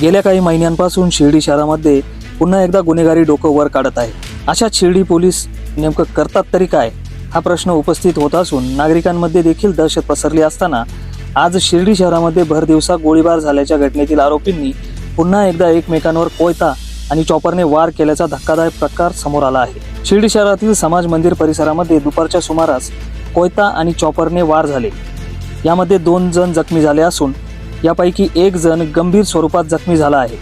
गेल्या काही महिन्यांपासून शिर्डी शहरामध्ये पुन्हा एकदा गुन्हेगारी डोकं वर काढत आहे. अशा शिर्डी पोलीस नेमकं करतात तरी काय? हा प्रश्न उपस्थित होत असून नागरिकांमध्ये देखील दहशत पसरली असताना आज शिर्डी शहरामध्ये भर दिवसा गोळीबार झाल्याच्या घटनेतील आरोपींनी पुन्हा एकदा एकमेकांवर कोयता आणि चॉपरने वार केल्याचा धक्कादायक प्रकार समोर आला आहे. शिर्डी शहरातील समाज मंदिर परिसरामध्ये दुपारच्या सुमारास कोयता आणि चॉपरने वार झाले. यामध्ये दोन जण जखमी झाले असून यापैकी एक जण गंभीर स्वरूपात जखमी झाला आहे.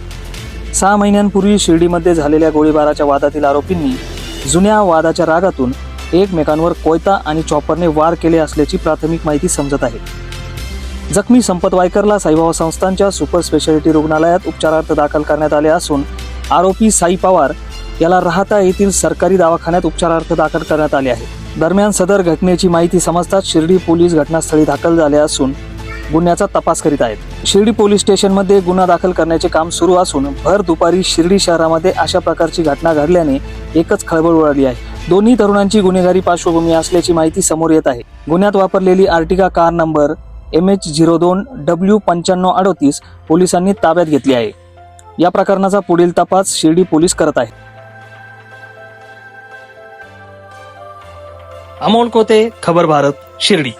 सहा महिन्यांपूर्वी शिर्डीमध्ये झालेल्या गोळीबाराच्या वादातील आरोपींनी जुन्या वादाच्या रागातून एकमेकांवर कोयता आणि चॉपरने वार केले असल्याची प्राथमिक माहिती समजत आहे. जखमी संपत वायकरला साईबाबा संस्थांच्या सुपर स्पेशालिटी रुग्णालयात उपचारार्थ दाखल करण्यात आले असून आरोपी साई पवार याला राहता येथील सरकारी दवाखान्यात उपचारार्थ दाखल करण्यात आले आहे. दरम्यान सदर घटनेची माहिती समजताच शिर्डी पोलीस घटनास्थळी दाखल झाले असून गुन्ह्याचा तपास करीत आहेत. शिर्डी पोलीस स्टेशनमध्ये गुन्हा दाखल करण्याचे काम सुरू असून भर दुपारी शिर्डी शहरामध्ये अशा प्रकारची घटना घडल्याने एकच खळबळ उडाली आहे. दोन्ही तरुणांची गुन्हेगारी पार्श्वभूमी असल्याची माहिती समोर येत आहे. गुन्ह्यात वापरलेली Ertiga car number M H zero दोन डब्ल्यू पंच्याण्णव अडोतीस पोलिसांनी ताब्यात घेतली आहे. या प्रकरणाचा पुढील तपास शिर्डी पोलीस करत आहेत. अमोल कोते खबर भारत शिर्डी.